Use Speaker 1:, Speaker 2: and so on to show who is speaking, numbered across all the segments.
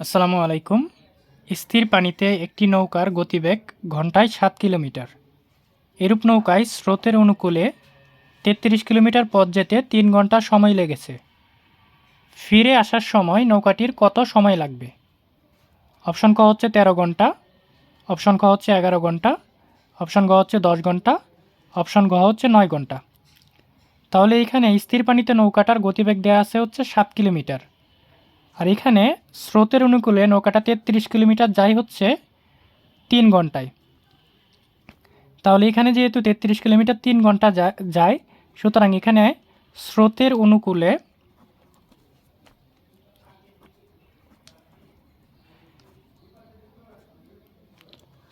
Speaker 1: আসসালামু আলাইকুম। স্থির পানিতে একটি নৌকার গতিবেগ ঘন্টায় সাত কিলোমিটার। এরূপ নৌকায় স্রোতের অনুকূলে তেত্রিশ কিলোমিটার পথ যেতে তিন ঘণ্টা সময় লেগেছে। ফিরে আসার সময় নৌকাটির কত সময় লাগবে? অপশন ক হচ্ছে তেরো ঘণ্টা, অপশন ক হচ্ছে এগারো ঘণ্টা, অপশন গ হচ্ছে দশ ঘণ্টা, অপশন ঘ হচ্ছে নয় ঘণ্টা। তাহলে এখানে স্থির পানিতে নৌকাটার গতিবেগ দেওয়া আছে হচ্ছে সাত কিলোমিটার। আর এখানে স্রোতের অনুকূলে নৌকাটা তেত্রিশ কিলোমিটার যাই হচ্ছে তিন ঘন্টায়। তাহলে এখানে যেহেতু তেত্রিশ কিলোমিটার তিন ঘণ্টা যায়, সুতরাং এখানে স্রোতের অনুকূলে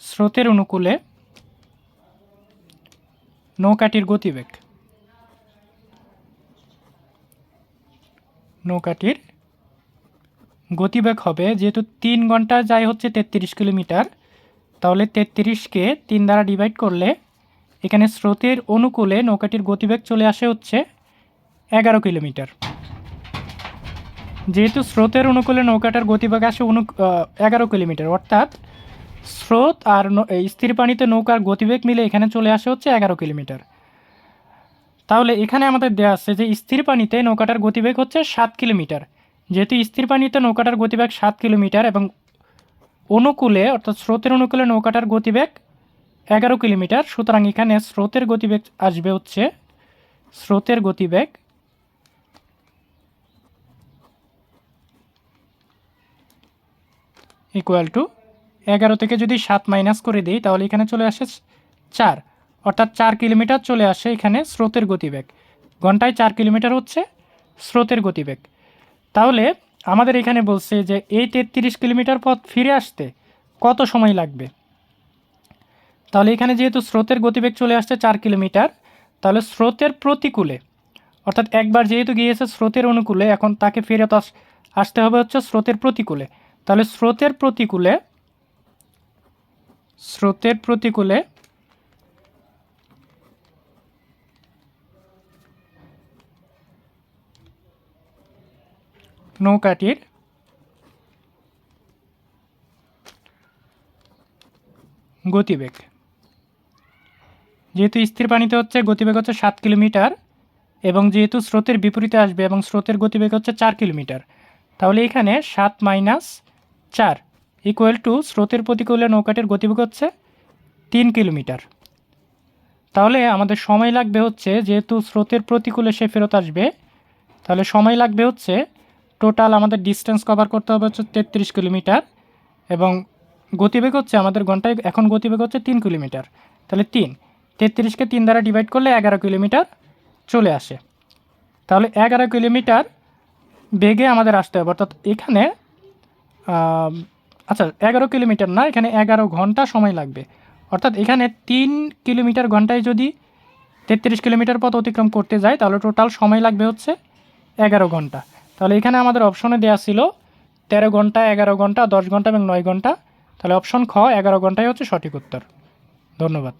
Speaker 1: স্রোতের অনুকূলে নৌকাটির গতিবেগ। নৌকাটির গতিবেগ হবে, যেহেতু তিন ঘণ্টা যায় হচ্ছে তেত্রিশ কিলোমিটার, তাহলে তেত্রিশকে তিন দ্বারা ডিভাইড করলে এখানে স্রোতের অনুকূলে নৌকাটির গতিবেগ চলে আসে হচ্ছে এগারো কিলোমিটার। যেহেতু স্রোতের অনুকূলে নৌকাটার গতিবেগ আসে অনু এগারো কিলোমিটার, অর্থাৎ স্রোত আর স্থির পানিতে নৌকার গতিবেগ মিলে এখানে চলে আসে হচ্ছে এগারো কিলোমিটার। তাহলে এখানে আমাদের দেওয়া আছে যে স্থির পানিতে নৌকাটার গতিবেগ হচ্ছে সাত কিলোমিটার। যেহেতু স্থির পানিতে নৌকাটার গতিবেগ সাত কিলোমিটার এবং অনুকূলে, অর্থাৎ স্রোতের অনুকূলে নৌকাটার গতিবেগ এগারো কিলোমিটার, সুতরাং এখানে স্রোতের গতিবেগ আসবে হচ্ছে স্রোতের গতিবেগ ইকুয়াল টু এগারো থেকে যদি সাত মাইনাস করে দিই, তাহলে এখানে চলে আসে চার। অর্থাৎ চার কিলোমিটার চলে আসে এখানে স্রোতের গতিবেগ। ঘন্টায় চার কিলোমিটার হচ্ছে স্রোতের গতিবেগ। তাহলে আমাদের এখানে বলছে যে এই তেত্রিশ কিলোমিটার পথ ফিরে আসতে কত সময় লাগবে? তাহলে এখানে যেহেতু স্রোতের গতিবেগ চলে আসছে চার কিলোমিটার, তাহলে স্রোতের প্রতিকূলে, অর্থাৎ একবার যেহেতু গিয়েছে স্রোতের অনুকূলে, এখন তাকে ফেরত আস, আসতে হবে হচ্ছে স্রোতের প্রতিকূলে। তাহলে স্রোতের প্রতিকূলে স্রোতের প্রতিকূলে নৌকাটির গতিবেগ। যেহেতু স্থির পানিতে হচ্ছে, গতিবেগ হচ্ছে সাত কিলোমিটার এবং যেহেতু স্রোতের বিপরীতে আসবে এবং স্রোতের গতিবেগ হচ্ছে চার কিলোমিটার, তাহলে এখানে সাত মাইনাস চার ইকুয়াল টু স্রোতের প্রতিকূলে নৌকাটির গতিবেগ হচ্ছে তিন কিলোমিটার। তাহলে আমাদের সময় লাগবে হচ্ছে, যেহেতু স্রোতের প্রতিকূলে সে ফেরত আসবে, তাহলে সময় লাগবে হচ্ছে টোটাল আমাদের ডিস্টেন্স কভার করতে হবে হচ্ছে তেত্রিশ কিলোমিটার এবং গতিবেগ হচ্ছে আমাদের ঘন্টায়, এখন গতিবেগ হচ্ছে তিন কিলোমিটার। তাহলে তিন। তেত্রিশকে তিন দ্বারা ডিভাইড করলে এগারো কিলোমিটার চলে আসে। তাহলে এগারো কিলোমিটার বেগে আমাদের আসতে হবে। অর্থাৎ এখানে আচ্ছা এগারো কিলোমিটার না, এখানে এগারো ঘণ্টা সময় লাগবে। অর্থাৎ এখানে তিন কিলোমিটার ঘন্টায় যদি তেত্রিশ কিলোমিটার পথ অতিক্রম করতে যায়, তাহলে টোটাল সময় লাগবে হচ্ছে এগারো ঘণ্টা। তাহলে এখানে আমাদের অপশনে দেওয়া ছিল তেরো ঘণ্টা, এগারো ঘণ্টা, দশ ঘণ্টা এবং নয় ঘণ্টা। তাহলে অপশন খ, এগারো ঘন্টাই হচ্ছে সঠিক উত্তর। ধন্যবাদ।